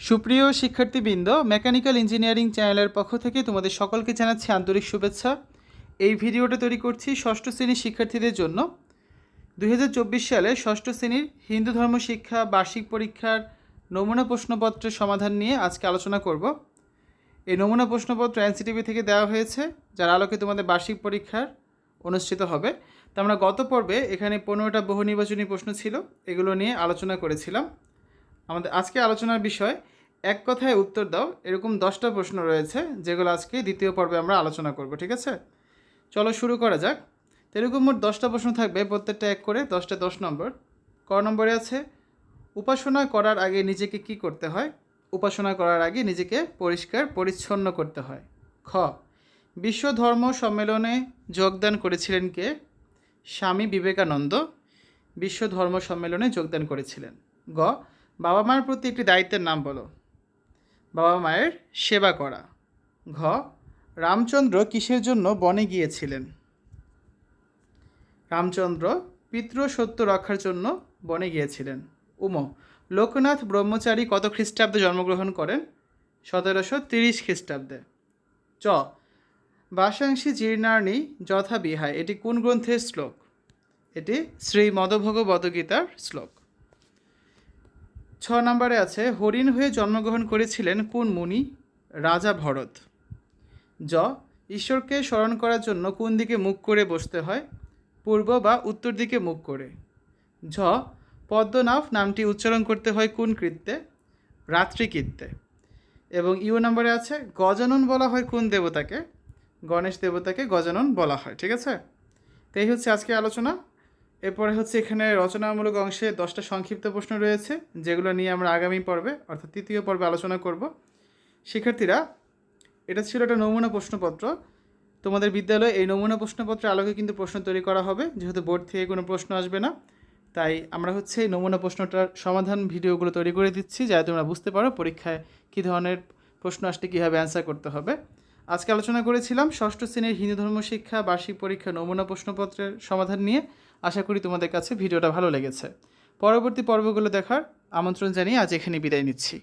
সুপ্রিয় শিক্ষার্থীবৃন্দ mechanical engineering চ্যানেলের পক্ষ থেকে তোমাদের সকলকে জানাচ্ছি আন্তরিক শুভেচ্ছা। এই ভিডিওটা তৈরি করছি ষষ্ঠ শ্রেণির শিক্ষার্থীদের জন্য। দু হাজার চব্বিশ সালে ষষ্ঠ শ্রেণির হিন্দু ধর্ম শিক্ষা বার্ষিক পরীক্ষার নমুনা প্রশ্নপত্রের সমাধান নিয়ে আজকে আলোচনা করব। এই নমুনা প্রশ্নপত্র এনসিটিভি থেকে দেওয়া হয়েছে, যার আলোকে তোমাদের বার্ষিক পরীক্ষার অনুষ্ঠিত হবে। তো আমরা গত পর্বে এখানে পনেরোটা বহু নির্বাচনী প্রশ্ন ছিল, এগুলো নিয়ে আলোচনা করেছিলাম। আমাদের আজকে আলোচনার বিষয়, এক কথায় উত্তর দাও, এরকম দশটা প্রশ্ন রয়েছে, যেগুলো আজকে দ্বিতীয় পর্বে আমরা আলোচনা করব, ঠিক আছে? চলো শুরু করা যাক। এরকম মোট দশটা প্রশ্ন থাকবে, প্রত্যেকটা এক করে, দশটা দশ নম্বর। ক নম্বরে আছে, উপাসনা করার আগে নিজেকে কি করতে হয়? উপাসনা করার আগে নিজেকে পরিষ্কার, পরিচ্ছন্ন করতে হয়। খ, বিশ্ব ধর্ম সম্মেলনে যোগদান করেছিলেন কে? স্বামী বিবেকানন্দ, বিশ্ব ধর্ম সম্মেলনে যোগদান করেছিলেন। গ বাবা মায়ের প্রতি একটি দায়িত্বের নাম বলো। বাবা মায়ের সেবা করা। ঘ, রামচন্দ্র কিসের জন্য বনে গিয়েছিলেন? রামচন্দ্র পিতৃ সত্য রক্ষার জন্য বনে গিয়েছিলেন। উম, লোকনাথ ব্রহ্মচারী কত খ্রিস্টাব্দে জন্মগ্রহণ করেন? সতেরোশো তিরিশ খ্রিস্টাব্দে। চ, বাসাংশী জীর্ণার্ণী যথা বিহায় এটি কোন গ্রন্থের শ্লোক? এটি শ্রী গীতার শ্লোক। ছ নম্বরে আছে, হরিণ হয়ে জন্মগ্রহণ করেছিলেন কোন মুনি? রাজা ভরত। জ, ঈশ্বরকে স্মরণ করার জন্য কোন দিকে মুখ করে বসতে হয়? পূর্ব বা উত্তর দিকে মুখ করে। ঝ, পদ্মনাভ নামটি উচ্চারণ করতে হয় কোন কৃত্যে? রাত্রিকৃত্যে এবং ইউ নম্বরে আছে, গজানন বলা হয় কোন দেবতাকে? গণেশ দেবতাকে গজানন বলা হয়। ঠিক আছে? তো এই হচ্ছে আজকে আলোচনা। এরপরে হচ্ছে এখানে রচনামূলক অংশে দশটা সংক্ষিপ্ত প্রশ্ন রয়েছে, যেগুলো নিয়ে আমরা আগামী পর্বে, অর্থাৎ তৃতীয় পর্বে আলোচনা করব। শিক্ষার্থীরা, এটা ছিল একটা নমুনা প্রশ্নপত্র। তোমাদের বিদ্যালয়ে এই নমুনা প্রশ্নপত্রের আলোকে কিন্তু প্রশ্ন তৈরি করা হবে, যেহেতু বোর্ড থেকে কোনো প্রশ্ন আসবে না। তাই আমরা হচ্ছে এই নমুনা প্রশ্নটার সমাধান ভিডিওগুলো তৈরি করে দিচ্ছি, যাতে তোমরা বুঝতে পারো পরীক্ষায় কী ধরনের প্রশ্ন আসলে কীভাবে অ্যান্সার করতে হবে। আজকে আলোচনা করেছিলাম ষষ্ঠ শ্রেণির হিন্দু ধর্ম শিক্ষা, বার্ষিক পরীক্ষা, নমুনা প্রশ্নপত্রের সমাধান নিয়ে। আশা করি তোমাদের কাছে ভিডিওটা ভালো লেগেছে। পরবর্তী পর্বগুলো দেখার আমন্ত্রণ জানিয়ে আজ এখানে বিদায় নিচ্ছি।